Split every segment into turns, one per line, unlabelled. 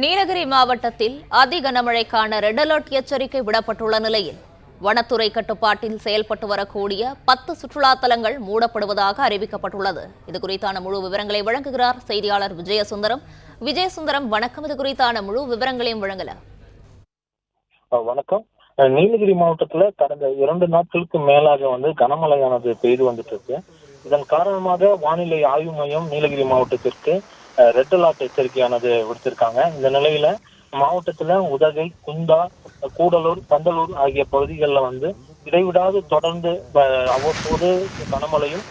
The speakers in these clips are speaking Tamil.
நீலகிரி மாவட்டத்தில் அதி கனமழைக்கான ரெட் அலர்ட் எச்சரிக்கை விடப்பட்டுள்ள நிலையில் வனத்துறை கட்டுப்பாட்டில் செயல்பட்டு வரக்கூடிய பத்து சுற்றுலா தலங்கள் மூடப்படுவதாக அறிவிக்கப்பட்டுள்ளது. இது குறித்தான முழு விவரங்களை வழங்குகிறார் செய்தியாளர் விஜயசுந்தரம். விஜயசுந்தரம் வணக்கம். இது குறித்தான முழு விவரங்களையும்
வழங்கல. வணக்கம். நீலகிரி மாவட்டத்துல கடந்த இரண்டு நாட்களுக்கு மேலாக வந்து கனமழையானது பெய்து வந்துட்டு இருக்கு. இதன் காரணமாக வானிலை ஆய்வு மையம் நீலகிரி மாவட்டத்திற்கு ரெட் அலர்ட் எச்சரிக்கையானது விடுத்திருக்காங்க. இந்த நிலையில மாவட்டத்துல உதகை குந்தா கூடலூர் பந்தலூர் ஆகிய பகுதிகளில் வந்து இடைவிடாது தொடர்ந்து அவ்வப்போது கனமழையும்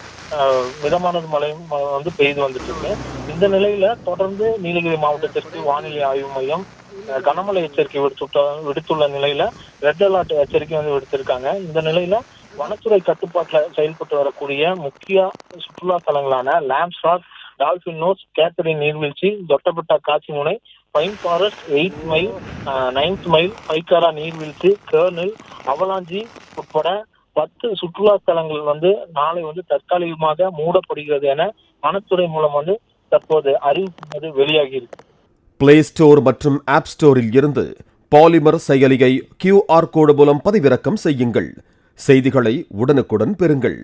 மிதமானது மழையும் வந்து பெய்து வந்துட்டு இருக்கு இந்த நிலையில தொடர்ந்து நீலகிரி மாவட்டத்திற்கு வானிலை ஆய்வு மையம் கனமழை எச்சரிக்கை விடுத்துட்ட விடுத்துள்ள நிலையில ரெட் அலர்ட் எச்சரிக்கை வந்து விடுத்திருக்காங்க. இந்த நிலையில வனத்துறை கட்டுப்பாட்டில் செயல்பட்டு வரக்கூடிய முக்கிய சுற்றுலா தலங்களான Lamb's Rock Dolphin Nose Catherine நீர்வீழ்ச்சி Doddabetta காட்சிமுனை pine forest eight mile ninth mile Pykara நீர்வீழ்ச்சி கேர்னல் அவலாஞ்சி உட்பட பத்து சுற்றுலா தலங்கள் வந்து நாளை வந்து தற்காலிகமாக மூடப்படுகிறது என வனத்துறை மூலம் வந்து தற்போது அறிவிப்பு வந்து வெளியாகி
பிளே ஸ்டோர் மற்றும் ஆப் ஸ்டோரில் இருந்து பாலிமர் செயலியை கியூஆர் கோடு மூலம் பதிவிறக்கம் செய்யுங்கள். செய்திகளை உடனுக்குடன் பெறுங்கள்.